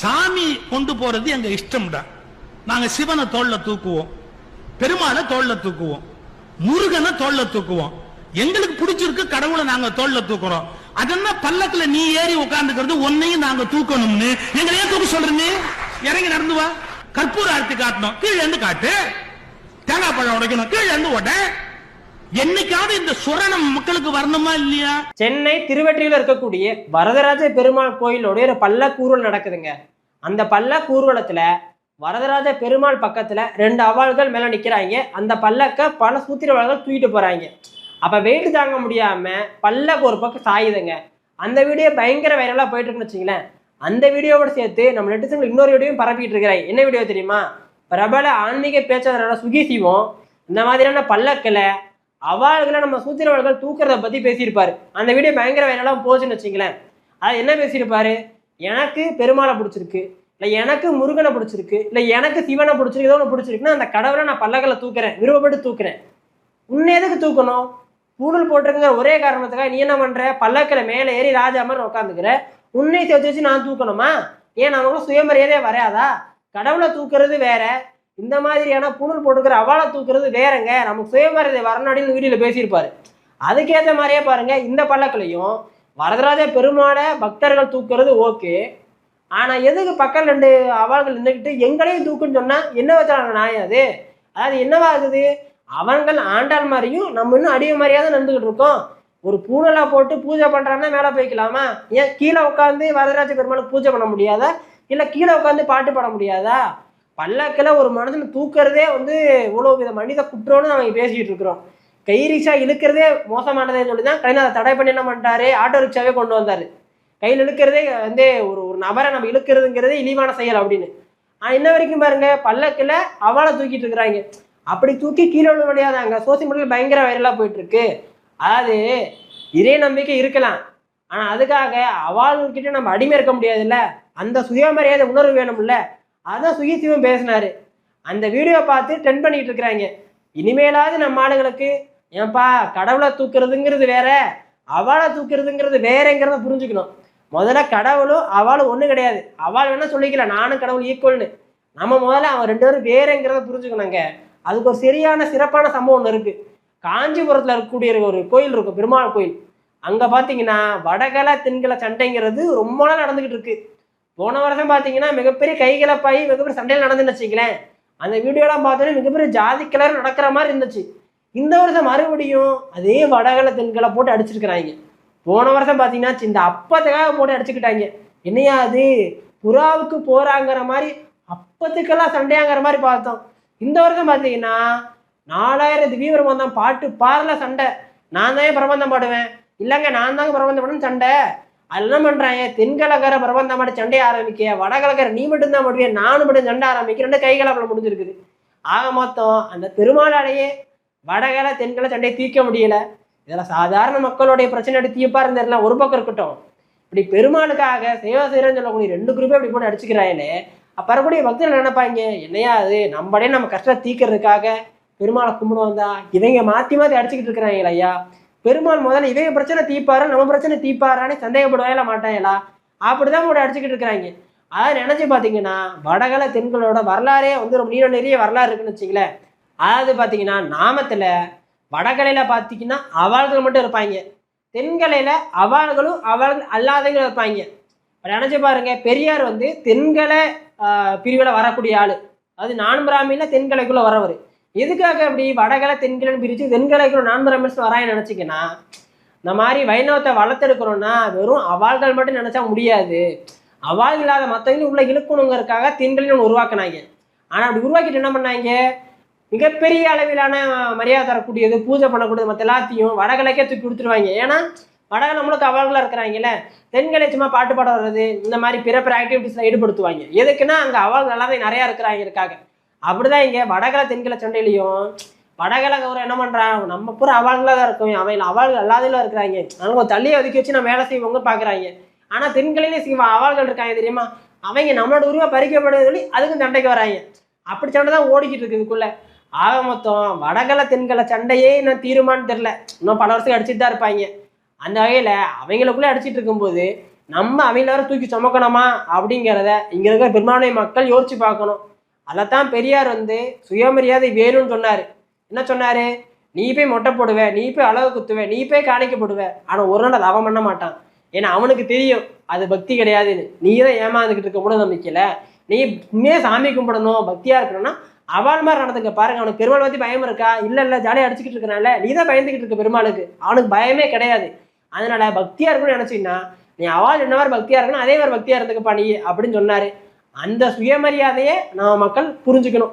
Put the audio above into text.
சாமி கொண்டு போறது எங்க இஷ்டம்டா. நாங்க சிவனை தோல்ல தூக்குவோம் பெருமாளை தோல்ல தூக்குவோம் முருகனை தோல்ல தூக்குவோம். எங்களுக்கு பிடிச்சிருக்கு கடவுளை நாங்க தோல்ல தூக்குறோம். அதென்ன பள்ளத்துல நீ ஏறி உட்கார்ந்துக்கிறது உன்னையும் நாங்க தூக்கணும்னு. எங்களை ஏன் தூக்க சொல்றீங்க? இறங்கி நடந்து வா. கற்பூர ஆர்த்தி காட்டணும். கீழே இருந்து காட்டு. தேங்காய் பழம் உடைக்கணும். கீழே இருந்து ஓட்ட என்னைக்காவது இந்த சுரணம் மக்களுக்கு வரணுமா இல்லையா? சென்னை திருவெற்றியில் இருக்கக்கூடிய வரதராஜ பெருமாள் கோயிலோடைய ஒரு பல்லக்கூறுவல் நடக்குதுங்க. அந்த பல்லக்கூறுவலத்துல வரதராஜ பெருமாள் பக்கத்துல ரெண்டு அவாள்கள் மேல நிக்கிறாங்க. அந்த பல்லக்க பல சூத்திரவாள்கள் தூக்கிட்டு போறாங்க. அப்ப வெயிட் தாங்க முடியாம பல்லக்கு ஒரு பக்கம் சாயுதுங்க. அந்த வீடியோ பயங்கர வைரலா போயிட்டு இருக்குன்னு வச்சுங்களேன் அந்த வீடியோவோட சேர்த்து நம்ம நெட்டிசன்கள் இன்னொரு வீடியோவும் பரப்பிட்டு இருக்கிறாய். என்ன வீடியோ தெரியுமா? பிரபல ஆன்மீக பேச்சாளரான சுகி சிவம் இந்த மாதிரியான பல்லக்கில் அவாள்களை நம்ம சூத்திரவாள்கள் தூக்குறத பத்தி பேசியிருப்பாரு. அந்த வீடியோ பயங்கர வைரலாக போச்சுன்னு வச்சுங்களேன். அது என்ன பேசியிருப்பாரு? எனக்கு பெருமாளை பிடிச்சிருக்கு. இல்லை எனக்கு முருகனை பிடிச்சிருக்கு. இல்லை எனக்கு சிவனை பிடிச்சிருக்கு. ஏதோ ஒன்று பிடிச்சிருக்குன்னா அந்த கடவுளை நான் பல்லக்கில் தூக்குறேன். விருப்பப்பட்டு தூக்குறேன். உன்னை எதுக்கு தூக்கணும்? பூணல் போட்டிருக்கிற ஒரே காரணத்துக்காக நீ என்ன பண்ற? பல்லக்கில் மேலே ஏறி ராஜா மாதிரி உட்காந்துக்கிற. உன்னை சேர்த்து வச்சு நான் தூக்கணுமா? ஏன் நமக்கு சுயமரியாதையே வராதா? கடவுளை தூக்குறது வேற. இந்த மாதிரியான புணல் போட்டுக்கிற அவாலை தூக்குறது வேறங்க. நமக்கு சுயமரியாதை வரநாடின்னு அப்படின்னு வீடியோல பேசியிருப்பாரு. அதுக்கேற்ற மாதிரியே பாருங்க இந்த பல்லக்கிலையும் வரதராஜ பெருமாளை பக்தர்கள் தூக்குறது ஓகே. ஆனா எதுக்கு பக்கம் ரெண்டு அவாள்கள் நின்றுக்கிட்டு எங்களையும் தூக்குன்னு சொன்னா என்ன வச்சாங்க நியாயம் அது? அதாவது என்னவாகுது அவங்கள் ஆண்டாள் மாதிரியும் நம்ம இன்னும் அடிய மாதிரியாவது நடந்துகிட்டு இருக்கோம். ஒரு பூனலா போட்டு பூஜை பண்றான்னா மேலே போய்க்கலாமா? ஏன் கீழே உட்காந்து வரதராஜ பெருமாளுக்கு பூஜை பண்ண முடியாதா? இல்லை கீழே உட்காந்து பாட்டு பாட முடியாதா? பல்லக்கில் ஒரு மனதில் தூக்குறதே வந்து இவ்வளோ வித மனித குற்றம்னு நம்ம பேசிக்கிட்டு இருக்கிறோம். கை ரிக்ஷா இழுக்கிறதே மோசமானதுன்னு சொல்லி தான் கலைஞர் அதை தடை பண்ணி என்ன பண்ணிட்டாரு? ஆட்டோ ரிக்ஷாவே கொண்டு வந்தார். கையில் இழுக்கிறதே வந்து ஒரு ஒரு நபரை நம்ம இழுக்கிறதுங்கிறதே இழிவான செயல் அப்படின்னு. ஆனால் இன்ன வரைக்கும் பாருங்க பல்லக்கில் அவளை தூக்கிட்டு இருக்கிறாங்க. அப்படி தூக்கி கீழே விழ முடியாதாங்க சோசியல் மீடியாவில் பயங்கர வைரலாக போயிட்டுருக்கு. அதாவது இதே நம்பிக்கை இருக்கலாம். ஆனால் அதுக்காக அவள்கிட்ட நம்ம அடிமை இருக்க முடியாதுல்ல. அந்த சுயமரியாதை உணர்வு வேணும்ல. அதான் சுயசிவம் பேசினாரு. அந்த வீடியோ பார்த்து ட்ரெண்ட் பண்ணிட்டு இருக்கிறாங்க. இனிமேலாவது நம்ம ஆளுங்களுக்கு ஏன்பா கடவுளை தூக்குறதுங்கிறது வேற அவளை தூக்குறதுங்கிறது வேறங்கிறத புரிஞ்சுக்கணும். முதல்ல கடவுளும் அவளும் ஒன்றும் கிடையாது. அவள் வேணா சொல்லிக்கல நானும் கடவுள் ஈக்குவல்னு நம்ம முதல்ல அவன் ரெண்டு பேரும் வேறங்கிறத புரிஞ்சுக்கணுங்க. அதுக்கு ஒரு சரியான சிறப்பான சம்பவம் ஒன்று இருக்கு. காஞ்சிபுரத்தில் இருக்கக்கூடிய ஒரு கோயில் இருக்கும் பெருமாள் கோயில். அங்கே பார்த்தீங்கன்னா வடகலை தென்கல சண்டைங்கிறது ரொம்ப நாள் நடந்துகிட்டு இருக்கு. போன வருஷம் பார்த்தீங்கன்னா மிகப்பெரிய கைகலப்பாகி மிகப்பெரிய சண்டையில் நடந்துன்னு வச்சுங்களேன் அந்த வீடியோலாம் பார்த்தோன்னே மிகப்பெரிய ஜாதி கிளர் நடக்கிற மாதிரி இருந்துச்சு. இந்த வருஷம் மறுபடியும் அதே வடகலை தென்களை போட்டு அடிச்சிருக்கிறாங்க. போன வருஷம் பார்த்தீங்கன்னா இந்த அப்பத்துக்காக போட்டு அடிச்சுக்கிட்டாங்க. என்னையா அது? புறாவுக்கு போறாங்கிற மாதிரி அப்பத்துக்கெல்லாம் சண்டையாங்கிற மாதிரி பார்த்தோம். இந்த வருஷம் பார்த்தீங்கன்னா நாலாயிரம் திவ்ய பிரபந்தம் பாட்டு பாடல சண்டை. நான் தான் பிரபந்தம் பாடுவேன். இல்லைங்க நான் தாங்க பிரபந்தம் பாடுன்னு சண்டை. அது என்ன பண்ணுறாங்க தென்கலகர பிரபந்தம் பாடி சண்டைய ஆரம்பிக்க வடகலகரை நீ மட்டும்தான் பாடுவேன் நானும் மட்டும் சண்டை ஆரம்பிக்க ரெண்டு கைகலப்பில் முடிஞ்சிருக்குது. ஆக மொத்தம் அந்த பெருமாளாலேயே வடகலை தென்கலை சண்டையை தீர்க்க முடியல. இதெல்லாம் சாதாரண மக்களுடைய பிரச்சனை எடுத்து தீர்ப்பாக இருந்ததுலாம் ஒரு பக்கம் இருக்கட்டும். இப்படி பெருமாளுக்காக சேவை செய்யறேன்னு சொல்லக்கூடிய ரெண்டு குரூப்பே இப்படி போட்டு அடிச்சுக்கிறாங்களே அப்போ வரக்கூடிய பக்தர்கள் நினைப்பாங்க? என்னையா அது? நம்மளே நம்ம கஷ்டத்தை தீர்க்கறதுக்காக பெருமாளை கும்பிடுவோம் தான். இவங்க மாற்றி மாற்றி அடிச்சுக்கிட்டு இருக்கிறாங்களா ஐயா. பெருமாள் முதல்ல இவங்க பிரச்சனை தீப்பாரா? நம்ம பிரச்சனை தீப்பாரான்னு சந்தேகப்படுவாங்களா மாட்டாங்களா அப்படிதான் கூட அடிச்சுக்கிட்டு இருக்கிறாங்க. அதை நினைச்சு பார்த்தீங்கன்னா வடகல தென்களோட வரலாறே வந்து ரொம்ப நீர நிறைய வரலாறு இருக்குன்னு வச்சுங்களேன் அதாவது பார்த்தீங்கன்னா நாமத்தில் வடகலையில் பார்த்தீங்கன்னா அவாள்கள் மட்டும் இருப்பாங்க. தென்கலையில் அவாள்களும் அவாள்கள் அல்லாதவங்களும் இருப்பாங்க. இப்ப நினச்சி பாருங்க பெரியார் வந்து தென்கலை பிரிவில் வரக்கூடிய ஆள். அது நான் பிராமியில தென்கலைக்குள்ளே வரவர். எதுக்காக அப்படி வடகலை தென்கிழன் பிரிச்சு தென்கலைக்குள்ள நான்கு ரமேஷ் வரான்னு நினச்சிங்கன்னா இந்த மாதிரி வைணவத்தை வளர்த்தெடுக்கிறோன்னா வெறும் அவாள்கள் மட்டும் நினச்சா முடியாது. அவாள் இல்லாத மற்றவங்களும் உள்ள இழுக்கணுங்கிறதுக்காக தென்கிழன் ஒன்று உருவாக்குனாங்க. ஆனால் அப்படி உருவாக்கிட்டு என்ன பண்ணாங்க? மிகப்பெரிய அளவிலான மரியாதை தரக்கூடியது பூஜை பண்ணக்கூடியது மற்ற எல்லாத்தையும் வடகிழக்கே தூக்கி கொடுத்துருவாங்க. ஏன்னா வடகலை நம்மளுக்கு அவர்களாக இருக்கிறாங்கல்ல தென்களை சும்மா பாட்டு பாட வர்றது இந்த மாதிரி பிற பிற ஆக்டிவிட்டீஸில் ஈடுபடுத்துவாங்க. எதுக்குன்னா அங்கே அவள் நல்லாவே நிறையா இருக்கிறாங்க இருக்காங்க அப்படிதான் இங்கே வடகலை தென்கிழ சண்டையிலையும் வடகலை கௌரவம் என்ன பண்றான் நம்ம பூரா அவள்களாக தான் இருக்கும். அவன் அவள்கள் அல்லாதெல்லாம் இருக்கிறாங்க. அவங்க தள்ளியை ஒதுக்கி வச்சு நான் வேலை செய்வோங்க பார்க்குறாங்க ஆனா தென்கலையிலே சிவ அவள்கள் இருக்காங்க தெரியுமா? அவங்க நம்மளோட உருவா பறிக்கப்படுது சொல்லி அதுக்கும் சண்டைக்கு வராங்க. அப்படி சண்டை தான் ஓடிக்கிட்டு இருக்கு இதுக்குள்ள. ஆக மொத்தம் வடகலை தென்கலை சண்டையே இன்னும் தீருமான்னு தெரில இன்னும் பல வருஷத்துக்கு அடிச்சுட்டு தான் இருப்பாங்க. அந்த வகையில் அவங்களுக்குள்ளே அடிச்சிட்டு இருக்கும்போது நம்ம அவங்கள தூக்கி சுமக்கணுமா அப்படிங்கிறத இங்க இருக்கிற பெரும்பான்மை மக்கள் யோசிச்சு பார்க்கணும். அதைத்தான் பெரியார் வந்து சுயமரியாதை வேணும்னு சொன்னார். என்ன சொன்னாரு? நீ போய் மொட்டை போடுவ நீ போய் அளவு குத்துவ நீ போய் காணிக்கப்படுவ ஆனால் ஒரு நாள் அதை அவன் பண்ண மாட்டான். ஏன்னா அவனுக்கு தெரியும் அது பக்தி கிடையாதுன்னு. நீ தான் ஏமாந்துக்கிட்டு இருக்க கூட நம்பிக்கையில. நீ உண்மையே சாமி கும்பிடணும் பக்தியாக இருக்கணும்னா அவள் மாதிரி நடந்துக்க பாருங்க. அவனுக்கு பெருமாள் பற்றி பயம் இருக்கா? இல்லை இல்லை ஜாலியாக அடிச்சுக்கிட்டு இருக்கனால நீ தான் பயந்துக்கிட்டு இருக்க பெருமாளுக்கு. அவனுக்கு பயமே கிடையாது. அதனால பக்தியாக இருக்கணும்னு நினச்சிங்கன்னா நீ அவள் என்ன மாதிரி பக்தியாக இருக்கணும் அதே மாதிரி பக்தியாக இருந்துக்கப்பா நீ அப்படின்னு சொன்னார். அந்த சுயமரியாதையை நம்ம மக்கள் புரிஞ்சுக்கணும்.